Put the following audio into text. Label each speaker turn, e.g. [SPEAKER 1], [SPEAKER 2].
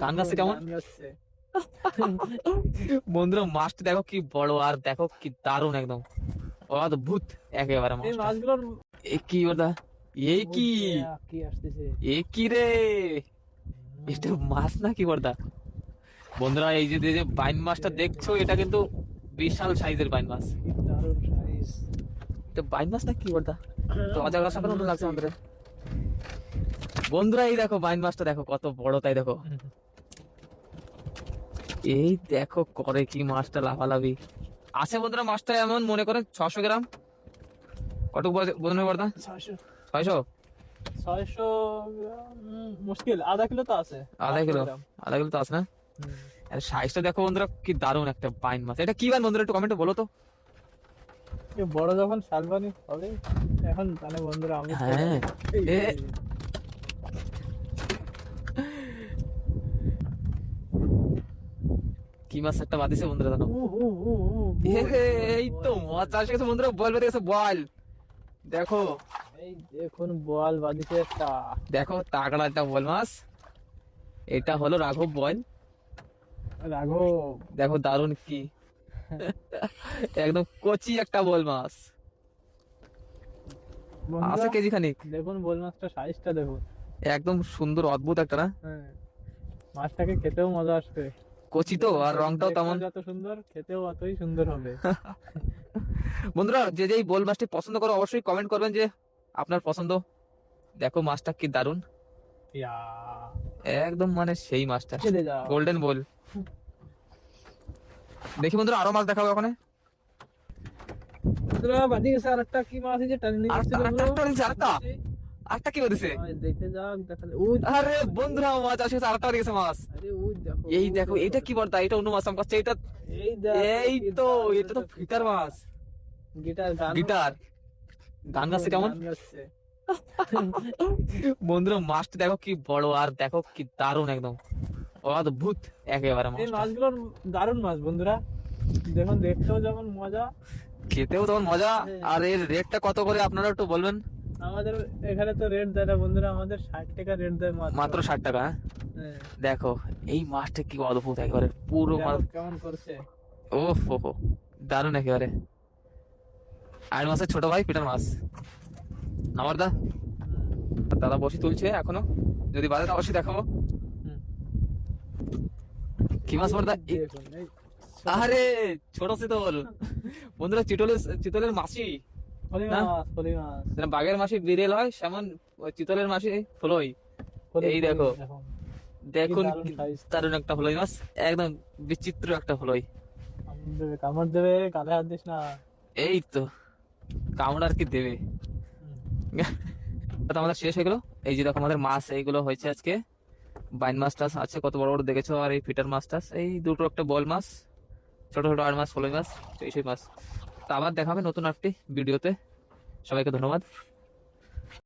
[SPEAKER 1] গান গাচ্ছে কেমন? বন্ধুরা মাছটা দেখো কি বড় আর দেখো কি দারুণ একদম। অদ্ভুত একেবারে
[SPEAKER 2] মাছগুলোর
[SPEAKER 1] এ কি ওটা? এই কি? এ কি রে? এটা মাছ না কি বর্দা বন্ধুরা এই যে যে বাইন মাছটা দেখছ এটা কিন্তু বিশাল সাইজের বাইন মাছ। এটা বাইন মাছ না কি বর্দা তো লাগছে আমাদের। বন্ধুরা এই দেখো বাইন মাছটা দেখো কত বড় তাই দেখো। এই দেখো করে কি মাছটা লাফালাফি। আছে বন্ধুরা মাছটা এমন মনে করেন ছশো গ্রাম। কত বোঝানো বর্দা?
[SPEAKER 2] ছয়শো।
[SPEAKER 1] ছয়শো?
[SPEAKER 2] ছয়শো মুশকিল। আধা কিলো তো আছে।
[SPEAKER 1] আধা কিলো। আধা কিলো তো আছে না? সাইজটা দেখো বন্ধুরা কি দারুণ একটা বাইন মাছ। এটা কি বাইন বন্ধুরা একটু কমেন্টে বলো তো।
[SPEAKER 2] বড় যখন শালবানি হবে এখন তাহলে বন্ধুরা আমি
[SPEAKER 1] হ্যাঁ।
[SPEAKER 2] এই,
[SPEAKER 1] এ।
[SPEAKER 2] এই,
[SPEAKER 1] কি মাছ একটা বাদিছে বন্ধুরা জানো এই তো মাছ আসে গেছে বন্ধুরা বল বেঁধে গেছে বল দেখো
[SPEAKER 2] এই দেখুন বল বাদিছে একটা
[SPEAKER 1] দেখো তাগড়া একটা বল মাছ এটা হলো রাঘব বল
[SPEAKER 2] রাঘব
[SPEAKER 1] দেখো দারুণ কি একদম কচি একটা বল মাছ আছে কেজি খানিক
[SPEAKER 2] দেখুন বল মাছটা সাইজটা দেখুন
[SPEAKER 1] একদম সুন্দর অদ্ভুত একটা না
[SPEAKER 2] হ্যাঁ। মাছটাকে খেতেও মজা আসবে।
[SPEAKER 1] কচি তো আর রংটাও তেমন।
[SPEAKER 2] যত সুন্দর খেতেও অতই সুন্দর হবে।
[SPEAKER 1] বন্ধুরা যে যেই বোল মাছটি পছন্দ করো অবশ্যই কমেন্ট করবেন যে আপনার পছন্দ। দেখো মাছটা কি
[SPEAKER 2] ইয়া।
[SPEAKER 1] একদম মানে সেই মাছটা। গোল্ডেন বোল। দেখি বন্ধুরা আরও মাছ দেখাবো ওখানে।
[SPEAKER 2] বন্ধুরা বাদি গেছে আর একটা কি মাছ যে টানি
[SPEAKER 1] আরেকটা- আরেকটা আরেকটা কি
[SPEAKER 2] দেখতে। ওই
[SPEAKER 1] আরে বন্ধুরা মাছ আসে আরেকটা বেরিয়েছে মাছ।
[SPEAKER 2] দেখো
[SPEAKER 1] এই দেখো এটা কি বলতা এটা অন্য মাছ আমার কাছে এটা
[SPEAKER 2] এই
[SPEAKER 1] তো এটা তো ফিটার মাছ।
[SPEAKER 2] Guitar
[SPEAKER 1] guitar. গান গাছে কেমন? বন্ধুরা মাছটা দেখো কি বড় আর দেখো কি দারুণ একদম। অদ্ভুত একেবারে মাছটা।
[SPEAKER 2] মাছগুলোর দারুণ মাছ বন্ধুরা। দেখুন দেখতেও যেমন মজা।
[SPEAKER 1] খেতেও তখন মজা আর এর রেটটা কত করে আপনারা একটু বলবেন?
[SPEAKER 2] আমাদের এখানে তো রেট দেয় না বন্ধুরা আমাদের ষাট টাকা রেট দেয় মাত্র।
[SPEAKER 1] ষাট টাকা? হ্যাঁ? দেখো এই মাছটা কি অদ্ভুত একেবারে পুরো মাছ
[SPEAKER 2] কেমন করছে?
[SPEAKER 1] ও হো হো দারুণ একেবারে। আর মাছের ছোট ভাই পিটার মাছ। আমার দা। দাদা বসে তুলছে এখনও। যদি বাজে অবশ্যই দেখাবো। কি মাছ
[SPEAKER 2] এই
[SPEAKER 1] আরে ছোট চিতল বন্ধুরা চিতলের চিতলের?
[SPEAKER 2] মাছ।
[SPEAKER 1] বাঘের মাসি বিড়েল হয় সেমন চিতলের মাসি ফলই।
[SPEAKER 2] ফলি,
[SPEAKER 1] এই দেখো।
[SPEAKER 2] দেখুন। দারুণ
[SPEAKER 1] একটা ফলই মাছ একদম বিচিত্র একটা ফলই।
[SPEAKER 2] কামড় দেবে গালে হাত দিস না।
[SPEAKER 1] এই তো। কামড় আর কি দেবে? আমাদের শেষ হয়ে গেলো। এই যে দেখো আমাদের মাছ এইগুলো হয়েছে আজকে। বাইন মাছ টাছ আছে কত বড় বড় দেখেছ? আর এই ফিটার মাছ টাছ এই দুটো একটা বল মাছ ছোট ছোট আর মাছ ফলই মাছ এই সেই মাছ। তো আবার দেখাবে নতুন একটি ভিডিওতে। সবাইকে ধন্যবাদ।